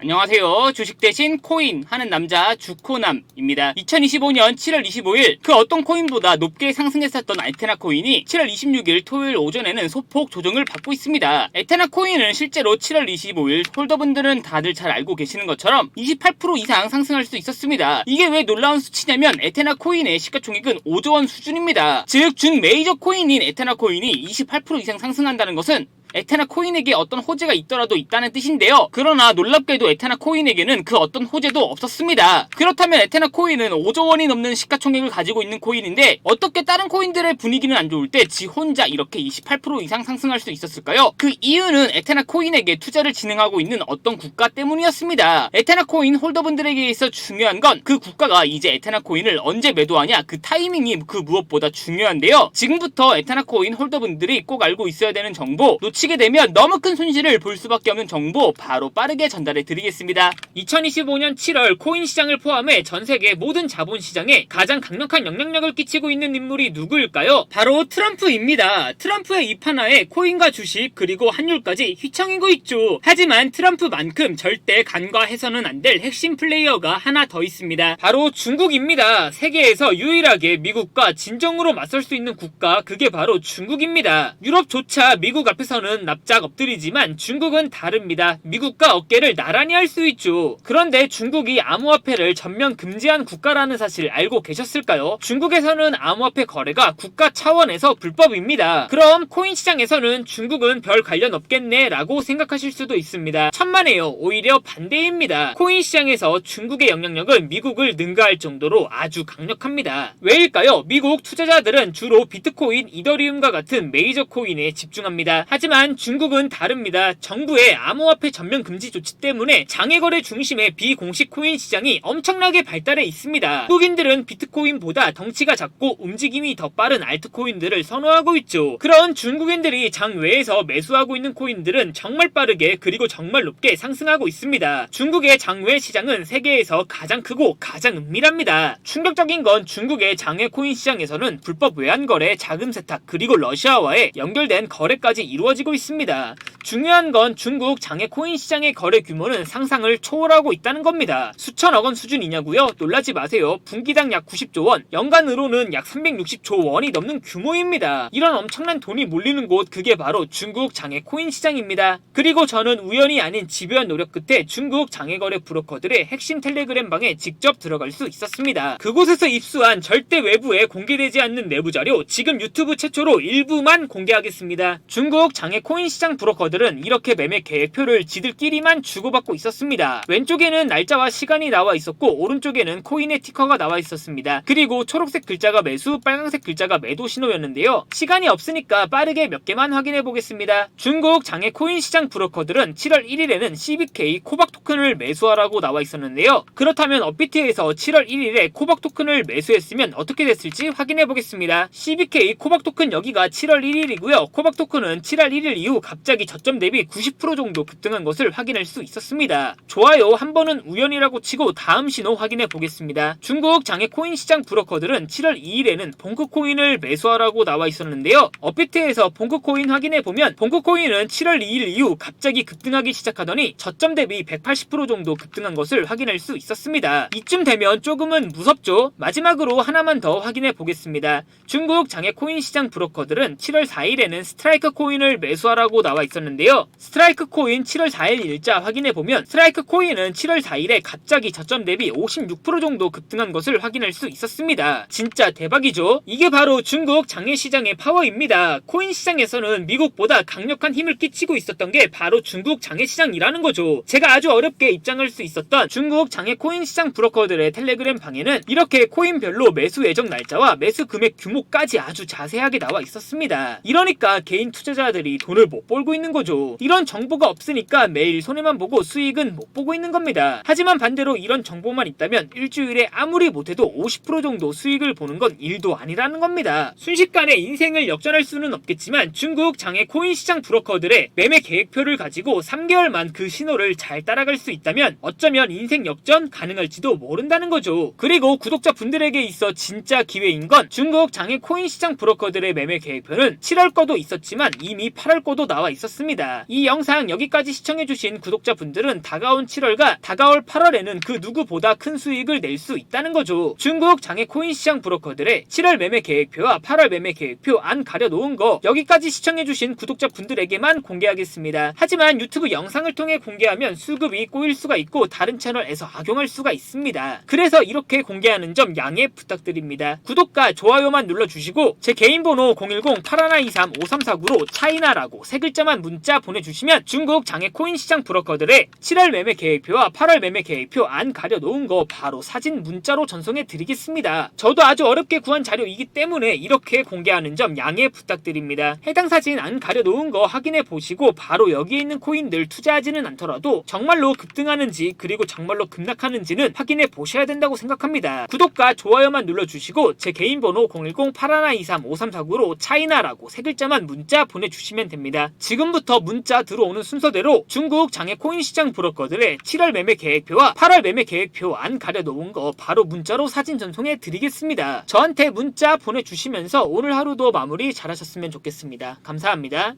안녕하세요. 주식 대신 코인 하는 남자 주코남입니다. 2025년 7월 25일 그 어떤 코인보다 높게 상승했었던 알테나 코인이 7월 26일 토요일 오전에는 소폭 조정을 받고 있습니다. 에테나 코인은 실제로 7월 25일 홀더분들은 다들 잘 알고 계시는 것처럼 28% 이상 상승할 수 있었습니다. 이게 왜 놀라운 수치냐면 에테나 코인의 시가총액은 5조 원 수준입니다. 즉 준 메이저 코인인 에테나 코인이 28% 이상 상승한다는 것은 에테나 코인에게 어떤 호재가 있더라도 있다는 뜻인데요. 그러나 놀랍게도 에테나 코인에게는 그 어떤 호재도 없었습니다. 그렇다면 에테나 코인은 5조 원이 넘는 시가총액을 가지고 있는 코인인데 어떻게 다른 코인들의 분위기는 안 좋을 때 지 혼자 이렇게 28% 이상 상승할 수 있었을까요? 그 이유는 에테나 코인에게 투자를 진행하고 있는 어떤 국가 때문이었습니다. 에테나 코인 홀더분들에게 있어 중요한 건 그 국가가 이제 에테나 코인을 언제 매도하냐 그 타이밍이 그 무엇보다 중요한데요. 지금부터 에테나 코인 홀더분들이 꼭 알고 있어야 되는 정보 놓치 게 되면 너무 큰 손실을 볼 수밖에 없는 정보 바로 빠르게 전달해 드리겠습니다. 2025년 7월 코인 시장을 포함해 전 세계 모든 자본 시장에 가장 강력한 영향력을 끼치고 있는 인물이 누구일까요? 바로 트럼프입니다. 트럼프의 입 하나에 코인과 주식 그리고 환율까지 휘청이고 있죠. 하지만 트럼프만큼 절대 간과해서는 안 될 핵심 플레이어가 하나 더 있습니다. 바로 중국입니다. 세계에서 유일하게 미국과 진정으로 맞설 수 있는 국가 그게 바로 중국입니다. 유럽조차 미국 앞에서는 납작 엎드리지만 중국은 다릅니다. 미국과 어깨를 나란히 할 수 있죠. 그런데 중국이 암호화폐를 전면 금지한 국가라는 사실 알고 계셨을까요? 중국에서는 암호화폐 거래가 국가 차원에서 불법입니다. 그럼 코인 시장에서는 중국은 별 관련 없겠네 라고 생각하실 수도 있습니다. 천만에요. 오히려 반대입니다. 코인 시장에서 중국의 영향력은 미국을 능가할 정도로 아주 강력합니다. 왜일까요? 미국 투자자들은 주로 비트코인, 이더리움과 같은 메이저 코인에 집중합니다. 하지만 중국은 다릅니다. 정부의 암호화폐 전면 금지 조치 때문에 장외거래 중심의 비공식 코인 시장이 엄청나게 발달해 있습니다. 한국인들은 비트코인보다 덩치가 작고 움직임이 더 빠른 알트코인들을 선호하고 있죠. 그런 중국인들이 장외에서 매수하고 있는 코인들은 정말 빠르게 그리고 정말 높게 상승하고 있습니다. 중국의 장외 시장은 세계에서 가장 크고 가장 은밀합니다. 충격적인 건 중국의 장외 코인 시장에서는 불법 외환 거래, 자금 세탁 그리고 러시아와의 연결된 거래까지 이루어지고 있습니다. 중요한 건 중국 장외 코인 시장의 거래 규모는 상상을 초월하고 있다는 겁니다. 수천억 원 수준이냐고요? 놀라지 마세요. 분기당 약 90조 원, 연간으로는 약 360조 원이 넘는 규모입니다. 이런 엄청난 돈이 몰리는 곳 그게 바로 중국 장외 코인 시장입니다. 그리고 저는 우연이 아닌 집요한 노력 끝에 중국 장외 거래 브로커들의 핵심 텔레그램 방에 직접 들어갈 수 있었습니다. 그곳에서 입수한 절대 외부에 공개되지 않는 내부 자료 지금 유튜브 최초로 일부만 공개하겠습니다. 중국 장외 코인 시장 브로커들은 이렇게 매매 계획표를 지들끼리만 주고받고 있었습니다. 왼쪽에는 날짜와 시간이 나와 있었고 오른쪽에는 코인의 티커가 나와 있었습니다. 그리고 초록색 글자가 매수, 빨간색 글자가 매도 신호였는데요. 시간이 없으니까 빠르게 몇 개만 확인해 보겠습니다. 중국 장외 코인 시장 브로커들은 7월 1일에는 CBK 코박 토큰을 매수하라고 나와 있었는데요. 그렇다면 업비트에서 7월 1일에 코박 토큰을 매수했으면 어떻게 됐을지 확인해 보겠습니다. CBK 코박 토큰 여기가 7월 1일이고요. 코박 토큰은 7월 1일 이후 갑자기 저점 대비 90% 정도 급등한 것을 확인할 수 있었습니다. 좋아요. 한 번은 우연이라고 치고 다음 신호 확인해 보겠습니다. 중국 장외 코인 시장 브로커들은 7월 2일에는 봉크 코인을 매수하라고 나와 있었는데요. 업비트에서 봉크 코인 확인해 보면 봉크 코인은 7월 2일 이후 갑자기 급등하기 시작하더니 저점 대비 180% 정도 급등한 것을 확인할 수 있었습니다. 이쯤 되면 조금은 무섭죠? 마지막으로 하나만 더 확인해 보겠습니다. 중국 장외 코인 시장 브로커들은 7월 4일에는 스트라이크 코인을 매수 하라고 나와 있었는데요. 스트라이크 코인 7월 4일 일자 확인해 보면 스트라이크 코인은 7월 4일에 갑자기 저점 대비 56% 정도 급등한 것을 확인할 수 있었습니다. 진짜 대박이죠? 이게 바로 중국 장외 시장의 파워입니다. 코인 시장에서는 미국보다 강력한 힘을 끼치고 있었던 게 바로 중국 장외 시장이라는 거죠. 제가 아주 어렵게 입장할 수 있었던 중국 장외 코인 시장 브로커들의 텔레그램 방에는 이렇게 코인별로 매수 예정 날짜와 매수 금액 규모까지 아주 자세하게 나와 있었습니다. 이러니까 개인 투자자들이 돈을 못 벌고 있는 거죠. 이런 정보가 없으니까 매일 손해만 보고 수익은 못 보고 있는 겁니다. 하지만 반대로 이런 정보만 있다면 일주일에 아무리 못해도 50% 정도 수익을 보는 건 일도 아니라는 겁니다. 순식간에 인생을 역전할 수는 없겠지만 중국 장외 코인 시장 브로커들의 매매 계획표를 가지고 3개월만 그 신호를 잘 따라갈 수 있다면 어쩌면 인생 역전 가능할지도 모른다는 거죠. 그리고 구독자 분들에게 있어 진짜 기회인 건 중국 장외 코인 시장 브로커들의 매매 계획표는 7월 거도 있었지만 이미 8월 거도 나와 있었습니다. 이 영상 여기까지 시청해주신 구독자분들은 다가온 7월과 다가올 8월에는 그 누구보다 큰 수익을 낼 수 있다는 거죠. 중국 장외 코인 시장 브로커들의 7월 매매 계획표와 8월 매매 계획표 안 가려놓은 거 여기까지 시청해주신 구독자분들에게만 공개하겠습니다. 하지만 유튜브 영상을 통해 공개하면 수급이 꼬일 수가 있고 다른 채널에서 악용할 수가 있습니다. 그래서 이렇게 공개하는 점 양해 부탁드립니다. 구독과 좋아요만 눌러주시고 제 개인 번호 010-8123-5349로 차이나라 고 세 글자만 문자 보내주시면 중국 장외 코인 시장 브로커들의 7월 매매 계획표와 8월 매매 계획표 안 가려놓은 거 바로 사진 문자로 전송해 드리겠습니다. 저도 아주 어렵게 구한 자료이기 때문에 이렇게 공개하는 점 양해 부탁드립니다. 해당 사진 안 가려놓은 거 확인해 보시고 바로 여기에 있는 코인들 투자하지는 않더라도 정말로 급등하는지 그리고 정말로 급락하는지는 확인해 보셔야 된다고 생각합니다. 구독과 좋아요만 눌러주시고 제 개인 번호 010-8123-5349로 차이나라고 세 글자만 문자 보내주 시면 됩니다. 지금부터 문자 들어오는 순서대로 중국 장외 코인 시장 브로커들의 7월 매매 계획표와 8월 매매 계획표 안 가려놓은 거 바로 문자로 사진 전송해 드리겠습니다. 저한테 문자 보내주시면서 오늘 하루도 마무리 잘하셨으면 좋겠습니다. 감사합니다.